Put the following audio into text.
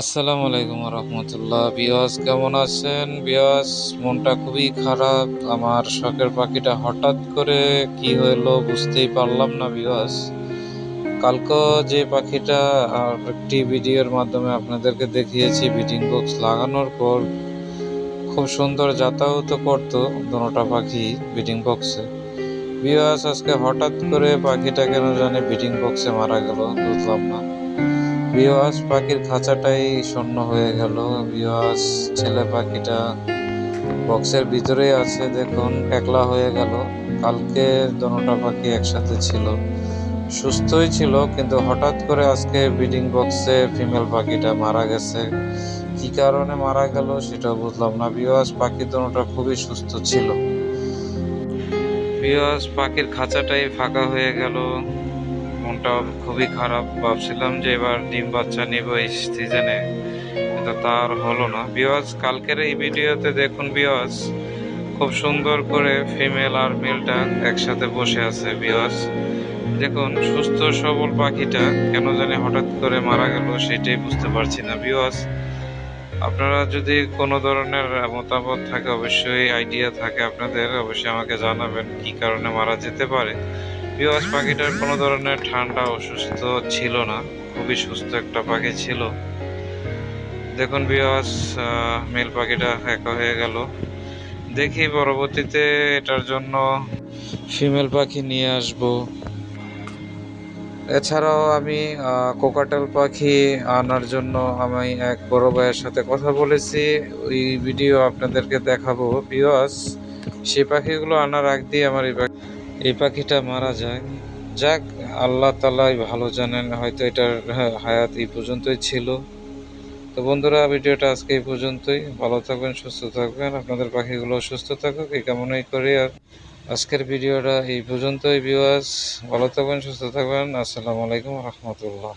আসসালামু আলাইকুম রহমতুল্লাহ বিয়াস, কেমন আছেন? বিয়াস, মনটা খুবই খারাপ। আমার শখের পাখিটা হঠাৎ করে কি হলো বুঝতেই পারলাম না, বিয়াস। কালকে যে পাখিটা একটি ভিডিওর মাধ্যমে আপনাদেরকে দেখিয়েছি বিডিং বক্স লাগানোর পর খুব সুন্দর যাতায়াত করতো দোনোটা পাখি বিডিং বক্সে। বিয়াস, আজকে হঠাৎ করে পাখিটা কেন জানে বিডিং বক্সে মারা গেল, বুঝলাম না। বিওয়াস পাখির খাঁচাটাই শূন্য হয়ে গেল। বিওয়াস, ছেলে পাখিটা বক্সের ভিতরেই আছে, দেখুন, একলা হয়ে গেল। কালকে দোনোটা পাখি একসাথে ছিল। সুস্থই ছিল, কিন্তু হঠাৎ করে আজকে ব্রিডিং বক্সে ফিমেল পাখিটা মারা গেছে। কি কারণে মারা গেল সেটা বুঝলাম না। বিওয়াস পাখি দোনোটা খুবই সুস্থ ছিল। বিওয়াস পাখির খাঁচাটাই ফাঁকা হয়ে গেল। মনটা খুবই খারাপ। ভাবছিলাম যে এবার ডিম বাচ্চা নিব এই সিজনে কিন্তু তার হলো না। বিওয়াজ কালকের এই ভিডিওতে দেখুন বিওয়াজ খুব সুন্দর করে ফিমেল আর মেলটা একসাথে বসে আছে বিওয়াজ দেখুন, সুস্থ, সবল পাখিটা কেন জানি হঠাৎ করে মারা গেল সেটাই বুঝতে পারছি না। বিওয়াজ আপনারা যদি কোনো ধরনের মতামত থাকে, অবশ্যই আইডিয়া থাকে আপনাদের, অবশ্যই আমাকে জানাবেন কি কারণে মারা যেতে পারে। বিওয়াস পাখিটার কোনো ধরনের ঠান্ডা, অসুস্থ ছিল না। খুবই সুস্থ একটা পাখি ছিল। দেখুন বিওয়াস মেল পাখিটা একা হয়ে গেল। দেখি পরবর্তীতে এটার জন্য ফিমেল পাখি নিয়ে আসব। এছাড়াও আমি কোকাটেল পাখি আনার জন্য আমি এক বড় ভাইয়ের সাথে কথা বলেছি। ওই ভিডিও আপনাদেরকে দেখাবো। বিওয়াস সেই পাখিগুলো আনার আগ দিয়ে আমার এই পাখি এই পাখিটা মারা যায় যাক, আল্লাহ তালাই ভালো জানেন, হয়তো এটার হায়াত এই পর্যন্তই ছিল। তো বন্ধুরা, ভিডিওটা আজকে এই পর্যন্তই। ভালো থাকবেন, সুস্থ থাকবেন। আপনাদের পাখিগুলো সুস্থ থাকুক, এই কেমনই করি। আর আজকের ভিডিওটা এই পর্যন্তই ভিউয়ার্স ভালো থাকবেন, সুস্থ থাকবেন। আসসালামু আলাইকুম, রহমতুল্লাহ।